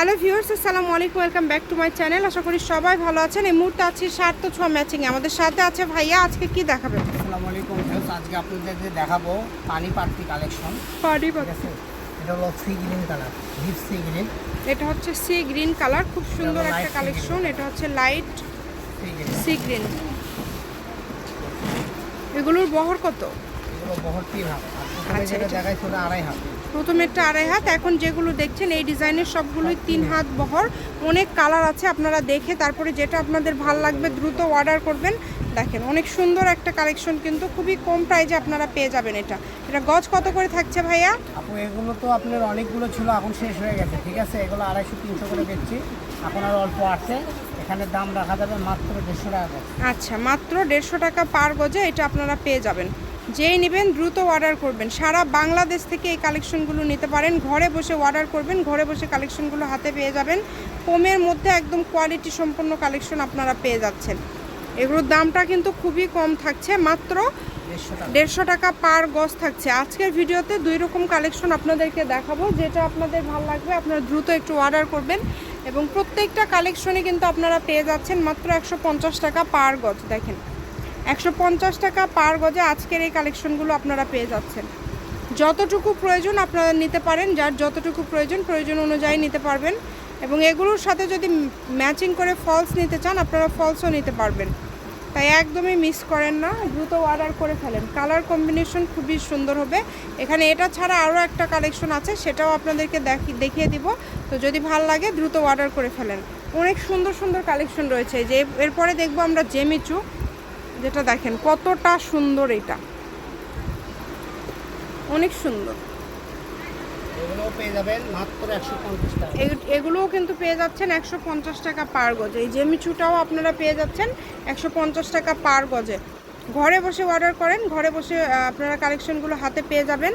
Hello viewers আসসালামু আলাইকুম welcome back to my channel আশা করি সবাই ভালো আছেন। এই মুহূর্তে আছি সার্থ ছোঁয়া ম্যাচিং আমাদের সাথে আছে ভাইয়া আজকে কি দেখাবেন আসসালামু আলাইকুম ভিউয়ার্স আজকে আপনাদেরকে দেখাবো পানি পার্টি কালেকশন পার্টি ঠিক আছে? এটা হলো sea green colour deep sea green এটা হচ্ছে সি গ্রিন কালার খুব সুন্দর একটা কালেকশন এটা হচ্ছে লাইট সি গ্রিন এগুলোর বহর কত? বহর তিন হাত। আর প্রথমে আচ্ছা, যেটা এটা- দেখাইছে ওটা আড়াই হাত। প্রথমেরটা আড়াই হাত এখন যেগুলো দেখছেন এই ডিজাইনের সবগুলোই তিন হাত বহর। অনেক কালার আছে আপনারা দেখে তারপরে যেটা আপনাদের ভালো লাগবে দ্রুত অর্ডার করবেন। দেখেন অনেক সুন্দর একটা কালেকশন কিন্তু খুবই কম প্রাইজে আপনারা পেয়ে যাবেন এটা। এটা গজ কত করে থাকছে ভাইয়া? আপু এগুলো তো আপনার অনেকগুলো ছিল এখন শেষ হয়ে গেছে ঠিক আছে? এগুলো আড়াইশো তিনশো করে বেচছি। এখন আর অল্প আছে। এখানে দাম রাখা যাবে মাত্র দেড়শো টাকা। আচ্ছা মাত্র দেড়শো টাকা পার গজে এটা আপনারা পেয়ে যাবেন। যেই নেবেন দ্রুত অর্ডার করবেন। সারা বাংলাদেশ থেকে এই কালেকশনগুলো নিতে পারেন। ঘরে বসে অর্ডার করবেন, ঘরে বসে কালেকশনগুলো হাতে পেয়ে যাবেন। কমের মধ্যে একদম কোয়ালিটি সম্পন্ন কালেকশন আপনারা পেয়ে যাচ্ছেন। এগুলোর দামটা কিন্তু খুবই কম থাকছে, মাত্র দেড়শো টাকা পার গজ থাকছে। আজকের ভিডিওতে দুই রকম কালেকশন আপনাদেরকে দেখাবো। যেটা আপনাদের ভালো লাগবে, আপনারা দ্রুত একটু অর্ডার করবেন এবং প্রত্যেকটা কালেকশনে কিন্তু আপনারা পেয়ে যাচ্ছেন মাত্র একশো পঞ্চাশ টাকা পার গজ। দেখেন একশো পঞ্চাশ টাকা পার গজে আজকের এই কালেকশনগুলো আপনারা পেয়ে যাচ্ছেন। যতটুকু প্রয়োজন আপনারা নিতে পারেন, যার যতটুকু প্রয়োজন প্রয়োজন অনুযায়ী নিতে পারবেন। এবং এগুলোর সাথে যদি ম্যাচিং করে ফলস নিতে চান, আপনারা ফলসও নিতে পারবেন। তাই একদমই মিস করেন না, দ্রুত অর্ডার করে ফেলেন। কালার কম্বিনেশন খুবই সুন্দর হবে। এখানে এটা ছাড়া আরও একটা কালেকশন আছে, সেটাও আপনাদেরকে দেখি, দেখিয়ে দিব। তো যদি ভালো লাগে, দ্রুত অর্ডার করে ফেলেন। অনেক সুন্দর সুন্দর কালেকশন রয়েছে। যে এরপরে দেখব আমরা জেমিচু। যেটা দেখেন কতটা সুন্দর এটা। অনেক সুন্দর। এগুলোও কিন্তু পেয়ে যাচ্ছেন একশো পঞ্চাশ টাকা পার গজে। এই জেমিচুটাও আপনারা পেয়ে যাচ্ছেন একশো পঞ্চাশ টাকা পার গজে। ঘরে বসে অর্ডার করেন ঘরে বসে আপনারা কালেকশনগুলো হাতে পেয়ে যাবেন।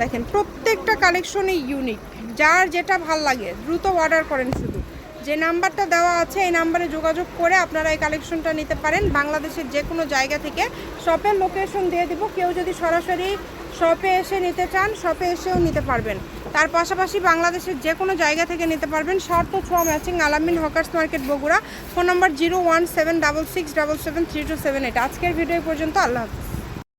দেখেন প্রত্যেকটা কালেকশনই ইউনিক যার যেটা ভালো লাগে দ্রুত অর্ডার করেন শুধু। যে নাম্বারটা দেওয়া আছে, এই নাম্বারে যোগাযোগ করে আপনারা এই কালেকশনটা নিতে পারেন। বাংলাদেশের যে কোনো জায়গা থেকে শপের লোকেশন দিয়ে দিব। কেউ যদি সরাসরি শপে এসে নিতে চান, শপে এসেও নিতে পারবেন। তার পাশাপাশি বাংলাদেশের যে কোনো জায়গা থেকে নিতে পারবেন। শর্ত ছোঁয়া matching Alamin hawkers market Bogura. Phone number zero one seven double six double seven three two seven eight. আজকের ভিডিও পর্যন্ত। আল্লাহ হাফিজ।